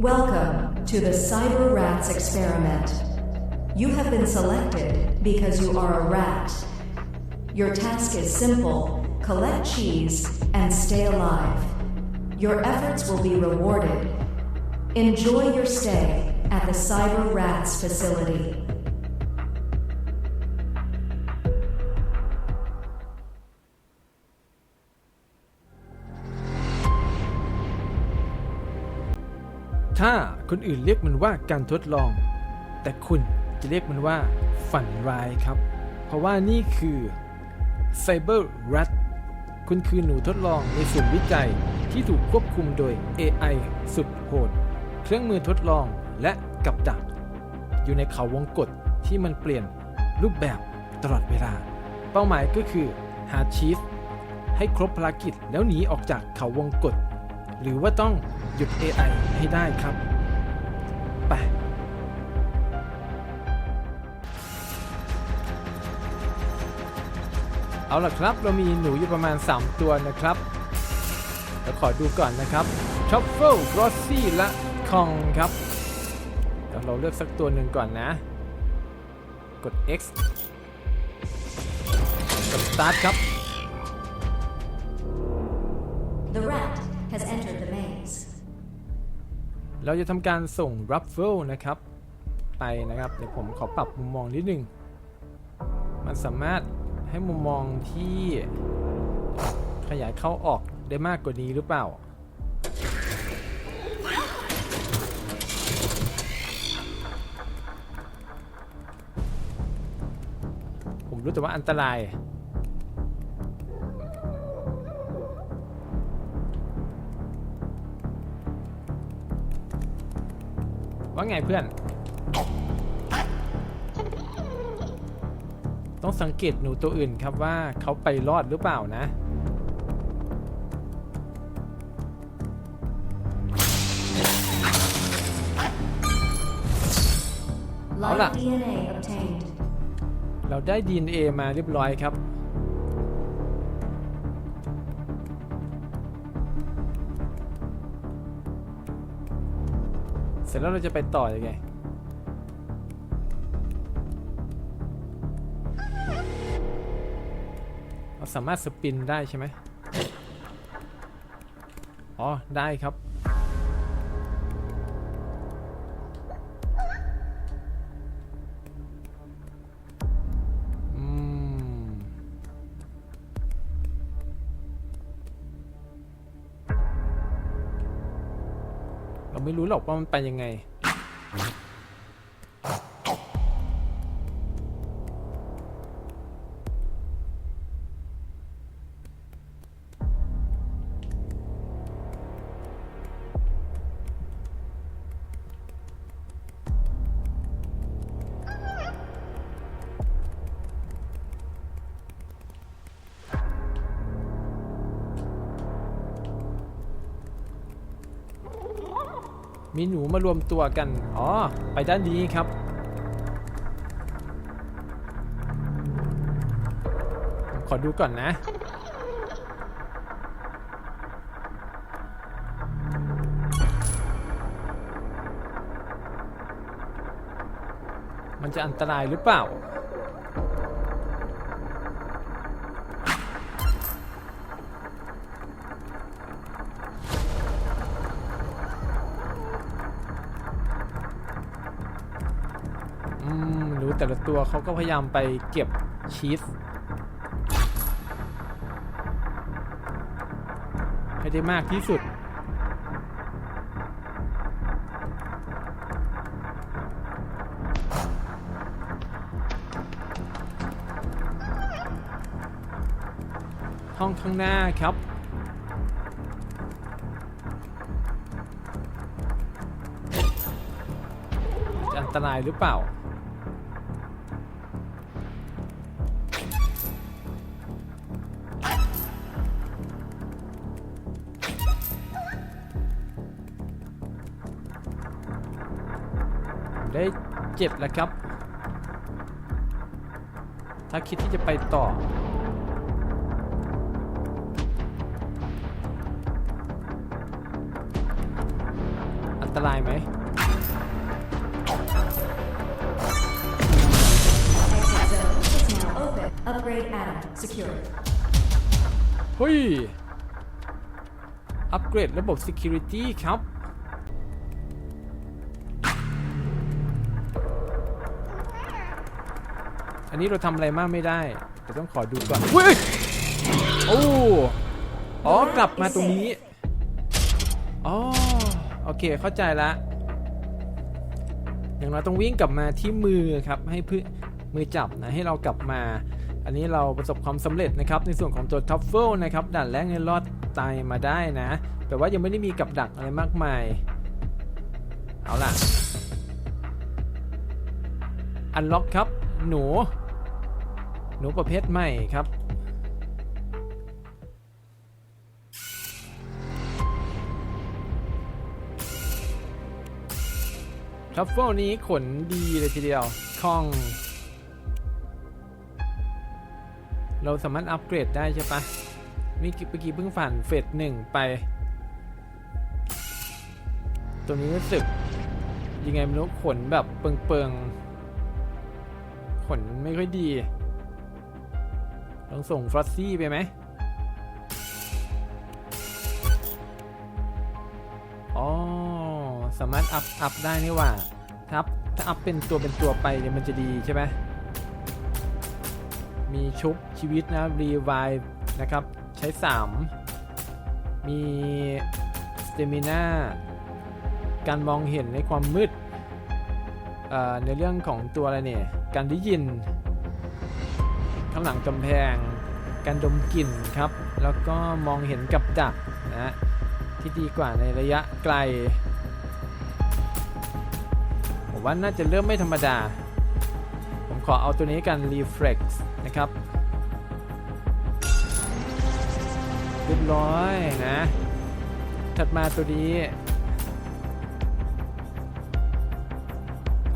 Welcome to the Cyber Rats experiment. You have been selected because you are a rat. Your task is simple collect cheese and stay alive. Your efforts will be rewarded. Enjoy your stay at the Cyber Rats facility. คนอื่นเรียกมันว่าการทดลอง แต่คุณจะเรียกมันว่าฝันร้ายครับ เพราะว่านี่คือ Cyber Rat คุณคือหนูทดลองในส่วนวิจัยที่ถูกควบคุมโดย AI สุดโหด เครื่องมือทดลองและกับดัก อยู่ในเขาวงกฏที่มันเปลี่ยนรูปแบบตลอดเวลา เป้าหมายก็คือหาชีฟให้ครบภารกิจแล้วหนีออกจากเขาวงกฏหรือว่าต้องหยุด AI ให้ได้ครับ ไป เอาล่ะครับเรามีหนูอยู่ประมาณ 3 ตัวนะครับเดี๋ยวขอดูก่อนนะครับ t r u f f l e g r o s s y และ Kong ครับเดี๋ยวเราเลือกสักตัวหนึ่งก่อนนะ กด X กด Start ครับ เราจะทำการส่ง Ruffle นะครับ ไปนะครับ เดี๋ยวผมขอปรับมุมมองนิดนึง มันสามารถให้มุมมองที่ขยายเข้าออกได้มากกว่านี้หรือเปล่า ผมรู้แต่ว่าอันตราย ว่าไงเพื่อน ต้องสังเกตหนูตัวอื่นครับว่าเขาไปรอดหรือเปล่านะ Live Hola. DNA obtained. เราได้ DNA มาเรียบร้อยครับ เสร็จแล้วเราจะไปต่อยังไงเราสามารถสปินได้ใช่ไหมอ๋อ ได้ครับ เราไม่รู้หรอกว่ามันไปยังไง มีหนูมารวมตัวกัน อ๋อ ไปด้านนี้ครับ ขอดูก่อนนะ มันจะอันตรายหรือเปล่า ตัวเขาก็พยายามไปเก็บชีสให้ได้มากที่สุด ห้องข้างหน้าครับอันตรายหรือเปล่า เจ็ดแล้วครับ ถ้าคิดที่จะไปต่อ อันตรายไหมเฮ้ย อัปเกรดระบบ Security ครับ อันนี้เราทำอะไรมากไม่ได้แต่ต้องขอดูก่อนเฮ้ยโอ้อ๋อกลับมาตรงนี้อ๋อโอเคเข้าใจละอย่างเราต้องวิ่งกลับมาที่มือครับให้พือมือจับนะให้เรากลับมา อันนี้เราประสบความสำเร็จนะครับในส่วนของตัวทัฟเฟิลนะครับด่านแรกเนี่ยรอดตายมาได้นะ แต่ว่ายังไม่ได้มีกับดักอะไรมากมาย เอาล่ะอันล็อกครับ หนู หนูประเภทใหม่ครับทัฟเฟิลนี้ขนดีเลยทีเดียวคล่อง เราสามารถอัปเกรดได้ใช่ปะนี่เมื่อกี้เพิ่งผ่านเฟสหนึ่งไป ตัวนี้รู้สึกยังไงไม่รู้ขนแบบเปิงๆ ขนไม่ค่อยดีต้องส่งฟรอสซี่ไปไหมอ๋อสามารถอัพอัพได้นี่ว่าถ้าอัพถ้าอัพเป็นตัวเป็นตัวไปเนี่ยมันจะดีใช่ไหมมีชุบชีวิตนะรีไวนะครับ ใช้ 3 มีสเตมิน่าการมองเห็นในความมืด ในเรื่องของตัวอะไรเนี่ย การได้ยิน ข้างหลังกำแพง การดมกลิ่นครับ แล้วก็มองเห็นกับดักนะที่ดีกว่าในระยะไกล ผมว่าน่าจะเริ่มไม่ธรรมดา ผมขอเอาตัวนี้กัน reflex นะครับเรียบร้อยนะ ถัดมาตัวนี้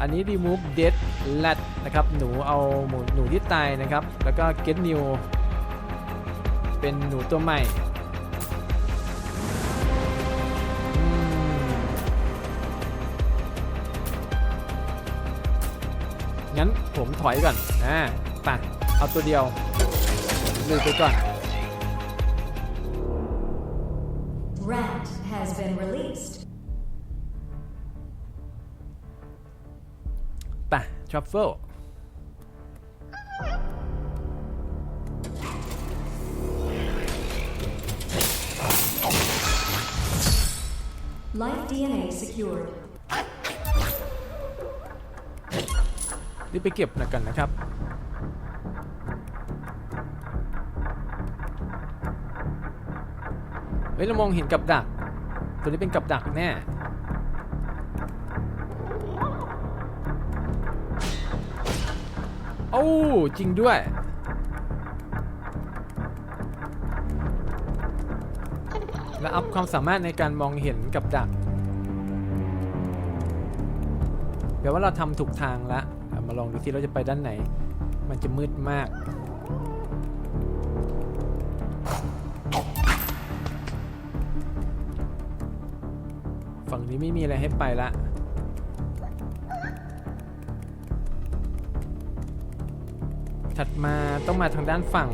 อันนี้ remove dead rat นะครับหนูเอาหมูหนูที่ตายนะครับ แล้วก็ get new เป็นหนูตัวใหม่งั้นผมถอยก่อนอ่าไปเอาตัวเดียวลืมไปก่อน Rat has been released. ทรัฟเฟิล Life DNA secured. รีบไปเก็บนะกันนะครับเฮ้ยเรามองเห็นกับดัก ตัวนี้เป็นกับดักแน่ โอ้จริงด้วย และอัพความสามารถในการมองเห็นกับดักแปลว่าเราทำถูกทางแล้วมาลองดูที่เราจะไปด้านไหน มันจะมืดมากฝั่งนี้ไม่มีอะไรให้ไปละ ถัดมาต้องมาทางด้านฝั่ง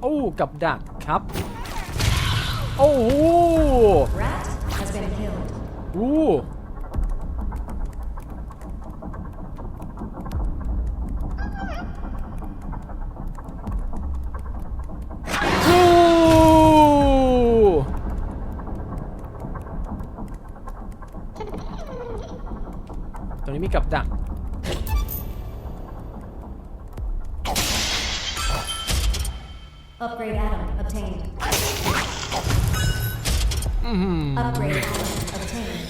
โอ้กับดักครับ โอ้โห Rat has been killed. อู้อู้ Upgrade atom obtained. อือหือ Upgrade atom obtained.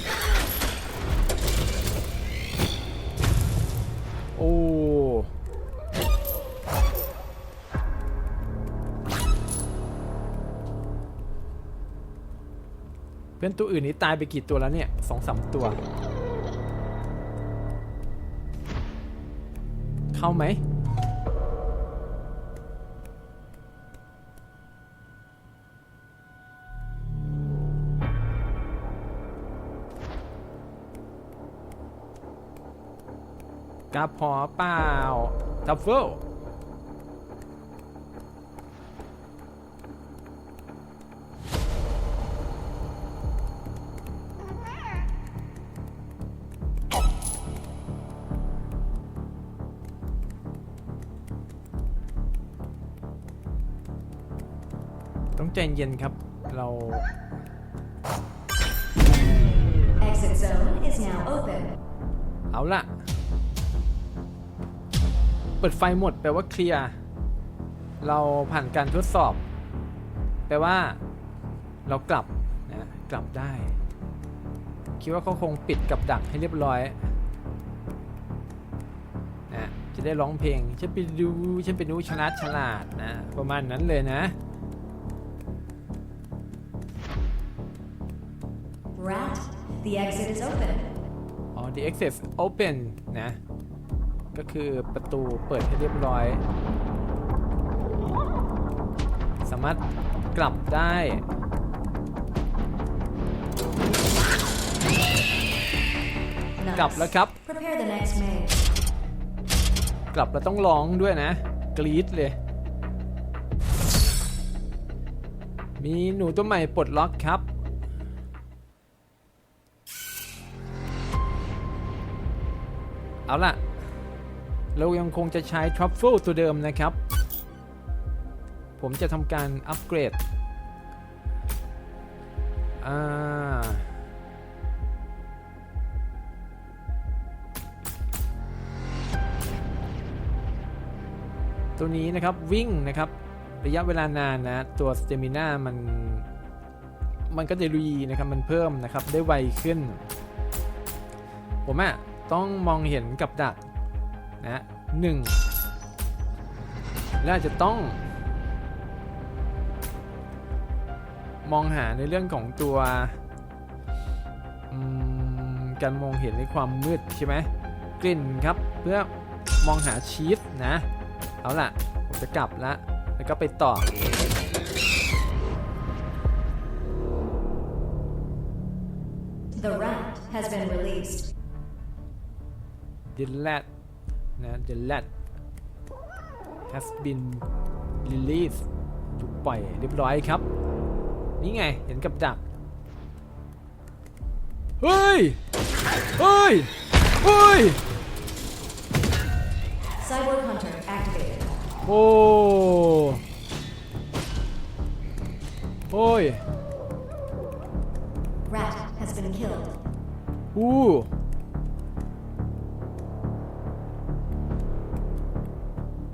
โอ้ เพื่อนตัวอื่นนี้ตายไปกี่ตัวแล้วเนี่ยสองสามตัว เข้าไหม กระเพาะเปล่าทัฟเฟิลต้องใจเย็นครับ เรา Exit zone is now open. เอาล่ะ เปิดไฟหมดแปลว่าเคลียร์ เราผ่านการทดสอบ แปลว่า เรากลับนะกลับได้ คิดว่าเขาคงปิดกับดักให้เรียบร้อยนะจะได้ร้องเพลงฉันไปดูฉันไปดูฉลาดฉลาดนะ ประมาณนั้นเลยนะ Rat, the exit is open. อ๋อ the access open นะ ก็คือประตูเปิดให้เรียบร้อย สามารถกลับได้ Nice. กลับแล้วครับ Prepare the next maze. กลับแล้วต้องร้องด้วยนะ กรี๊ดเลย มีหนูตัวใหม่ปลดล็อกครับ เอาล่ะ เรายังคงจะใช้ทรัฟเฟิลตัวเดิมนะครับ ผมจะทำการอัปเกรดอ่าตัวนี้นะครับวิ่งนะครับระยะเวลานานนะตัวสเตมิน่ามันมันก็จะรีนะครับมันเพิ่มนะครับได้ไวขึ้น ผมอะต้องมองเห็นกับดัก นะหนึ่งและอาจจะต้อง มองหาในเรื่องของตัวอืมการมองเห็นในความมืดใช่ไหมกลิ่นครับเพื่อมองหาชีสนะ เอาล่ะ ผมจะกลับแล้วแล้วก็ไปต่อ The rat has been released. The rat นะ The rat has been released ถูกปล่อยเรียบร้อยครับ นี่ไงเห็นกับดัก เฮ้ย เฮ้ย เฮ้ย Cyborg Hunter activated. โอ้โอ้ย Rat has been killed. อู้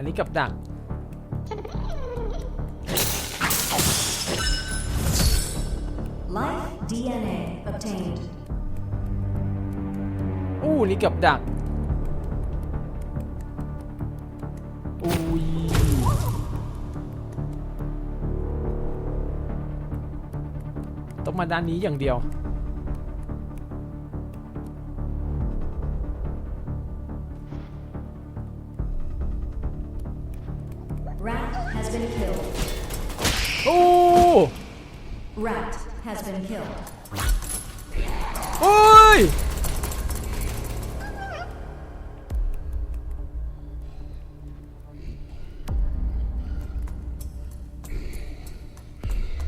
นนี้กับดัก Life DNA obtained. อู้นี่กับดักอุ้ยต้องมาด้านนี้อย่างเดียว Rat has been killed. โอ้ Rat has been killed. โอ้ย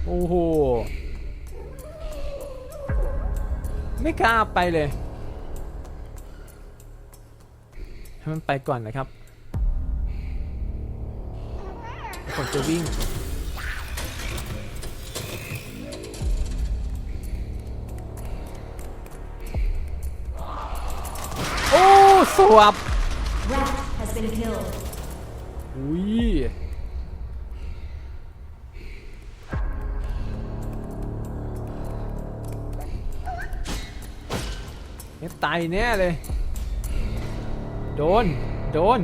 โอ้โห ไม่กล้าไปเลย ให้มันไปก่อนนะครับ ผมจะวิ่ง โอ้ สวบ Rat has been killed. อุ้ยเนี่ยตายแน่เลย โดน โดน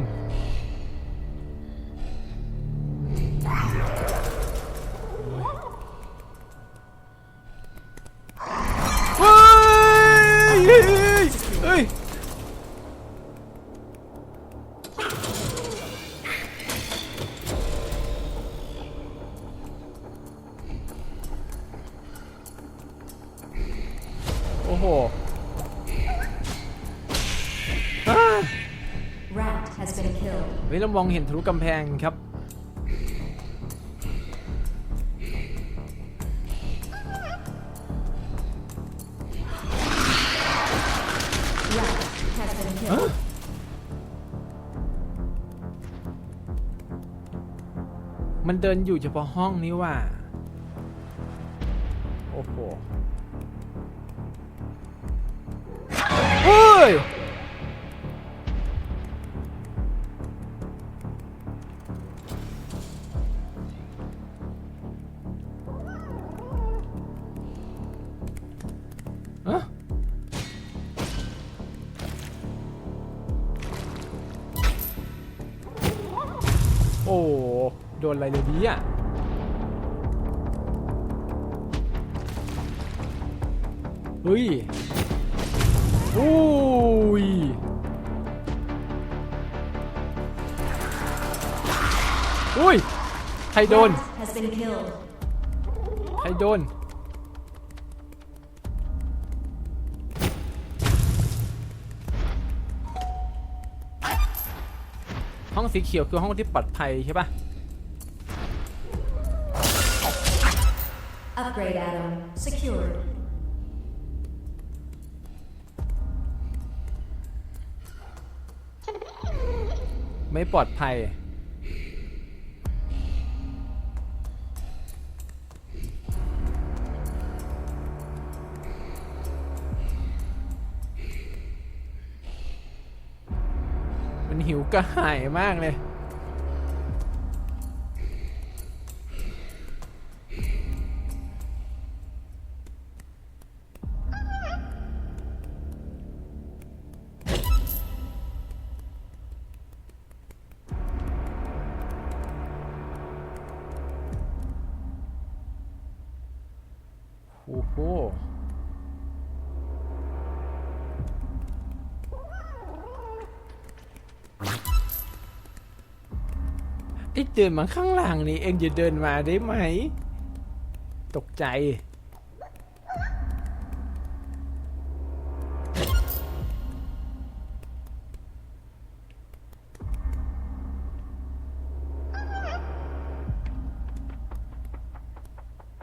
องเห็นทะลุกำแพงครับ Rat has been killed. มันเดินอยู่เฉพาะห้องนี้ว่า โอ้โหเฮ้ย นอะไรเลยดีอะเฮ้ยอุ้ยอุ้ย ใครโดน Rat has been killed. ใครโดน ห้องสีเขียวคือห้องที่ปลอดภัยใช่ปะ Upgrade atom secured. ไม่ปลอดภัย มันหิวกระหายมากเลย อ้โหไอ้เดินมาข้างหลังนี่เองจะเดินมาได้ไหม ตกใจ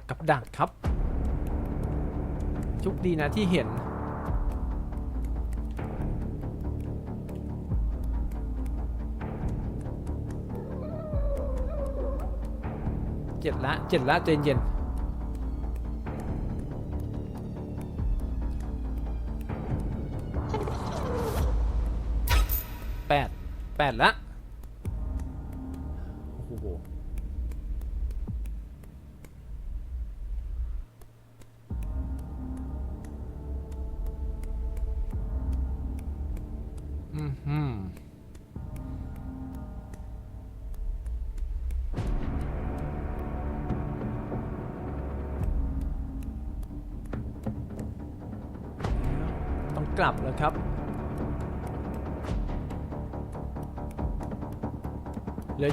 กับดักครับ โชุกดีนะที่เห็น เจ็ดละเจ็ดละใจนเย็นแปดแปดละ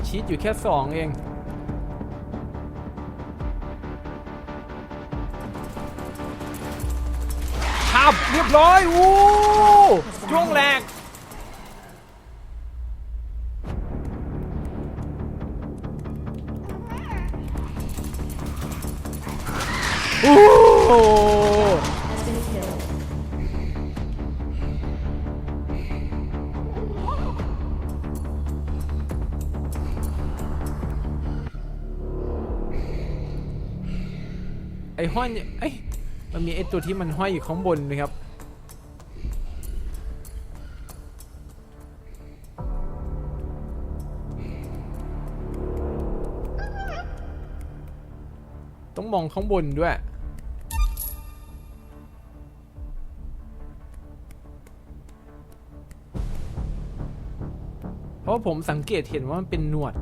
ชีตอยู่แค่สองเอง ครับ เรียบร้อยอู้ช่วงแรก อนเอ้ยมันมีไอตัวที่มันห้อยอยู่ข้างบนนะครับต้องมองข้างบนด้วย เพราะผมสังเกตเห็นว่ามันเป็นหนวด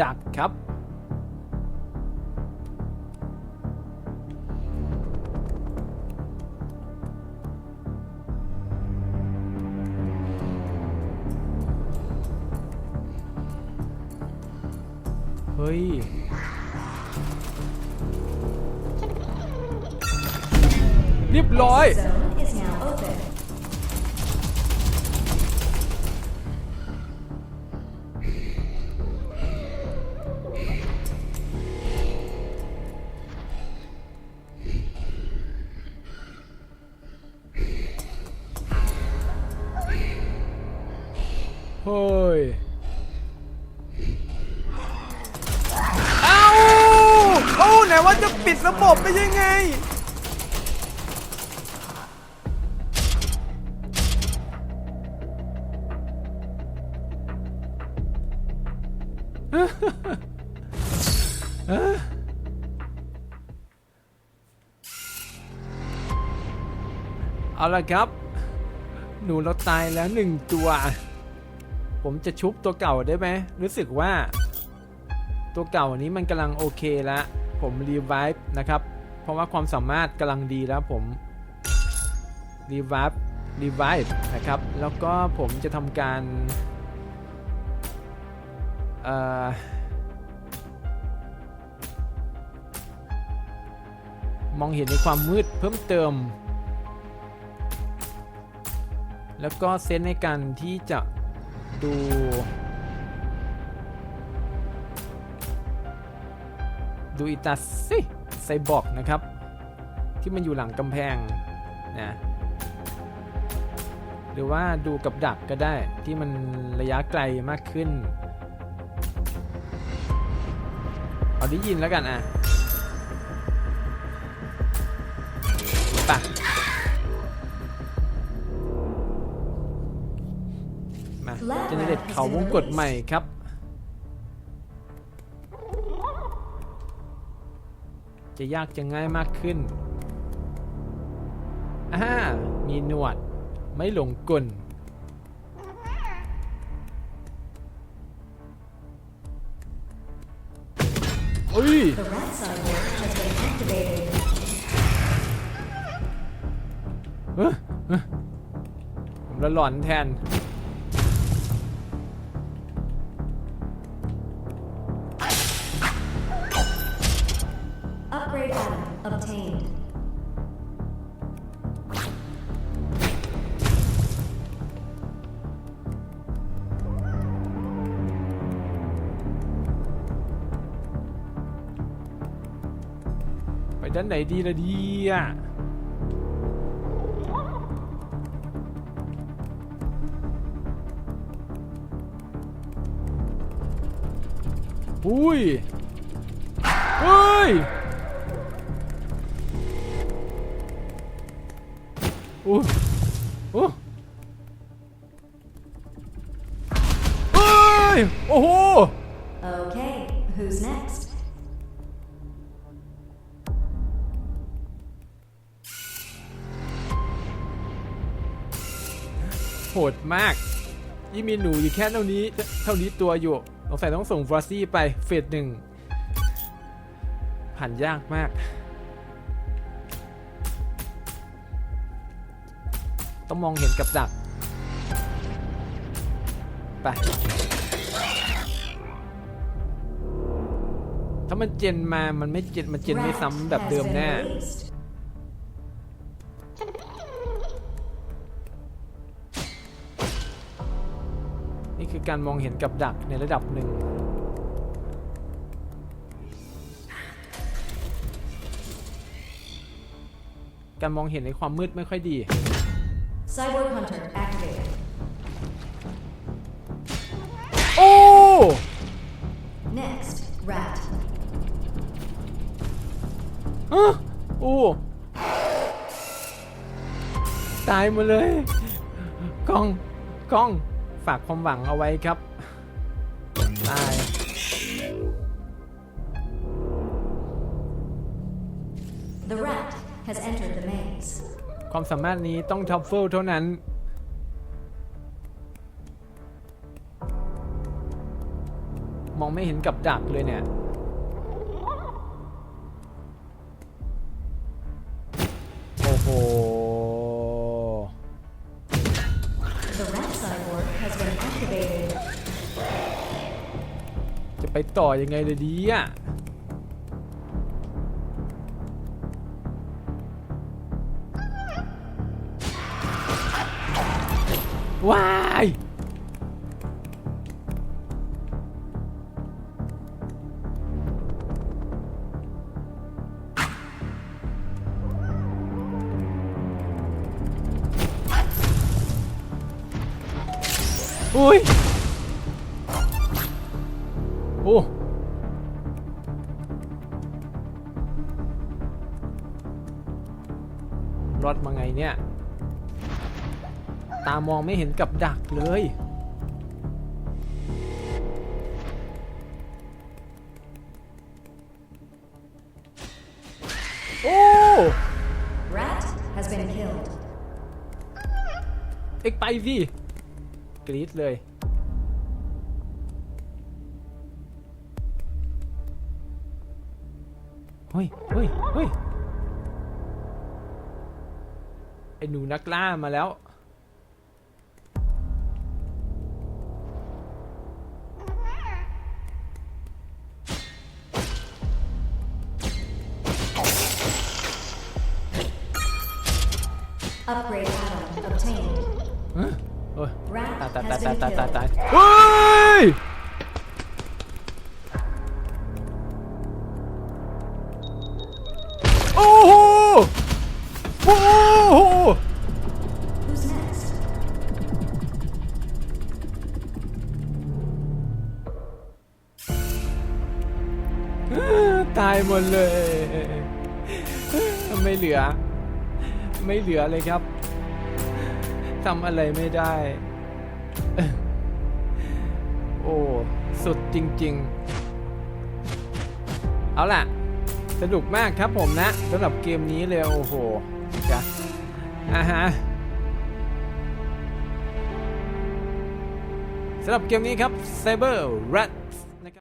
ดักครับ เฮ้ยเรียบร้อย เฮ้ยเอ้าเอ้าไหนว่าจะปิดระบบไปยังไง เอาละครับ หนูเราตายแล้วหนึ่งตัว ผมจะชุบตัวเก่าได้ไหมรู้สึกว่า ตัวเก่านี้มันกำลังโอเคแล้ว ผมรีไวฟ์นะครับ เพราะว่าความสามารถกำลังดีแล้วผมรีไวฟ์รีไวฟ์นะครับ แล้วก็ผมจะทำการเอ่อมองเห็นในความมืดเพิ่มเติม แล้วก็เซนในการที่จะ ดู ดูอิตาซิไซบอร์กนะครับ ที่มันอยู่หลังกำแพงนะหรือว่าดูกับดักก็ได้ที่มันระยะไกลมากขึ้น เอาได้ยินแล้วกันอะปะ เจเนเรตเขาวงกดใหม่ครับ จะยากจะง่ายมากขึ้นอ่ามีหนวด ไม่หลงกลอุ้ยเออเออผมละหลอนแทน ดีละดีอะอุ้ยเฮ้ยโอ้ย มากยี่มีหนูอยู่แค่เท่านี้ เท่านี้ตัวอยู่สงสัยต้องส่งฟรอสซี่ไปเฟสหนึ่งผ่านยากมาก ต้องมองเห็นกับดัก ไป ถ้ามันเจนมา มันไม่เจน มันเจนไม่ซ้ำแบบเดิมแน่ คือการมองเห็นกับดักในระดับหนึ่ง การมองเห็นในความมืดไม่ค่อยดี Cyborg Hunter activated. โอ้ Next, rat. ฮะโอ้ ตายหมาเลย กล้อง กล้อง ฝากความหวังเอาไว้ครับตาย The rat has entered the maze. ความสามารถนี้ต้องทัฟเฟิลเท่านั้นมองไม่เห็นกับดักเลยเนี่ย ต่อยังไงเลยดีอะ รถมาไงเนี่ย ตามองไม่เห็นกับดักเลย โอ้ Rat has been killed. เอ็กไปสิกรี๊ดเลยเฮ้ยเฮ้ยเฮ้ย อ้หนูนักล่ามาแล้ว Upgrade atom obtained. เฮ้ยโอ้ย Rat ตายตาย has ตาย been ตายตายตาย killed. เฮ้ย เหลือเลยครับทำอะไรไม่ได้ โอ้ สุดจริง ๆ เอาล่ะ สนุกมากครับผมนะสำหรับเกมนี้เลย โอ้โหจ้ะอ่าฮะสำหรับเกมนี้ครับ Cyber Rat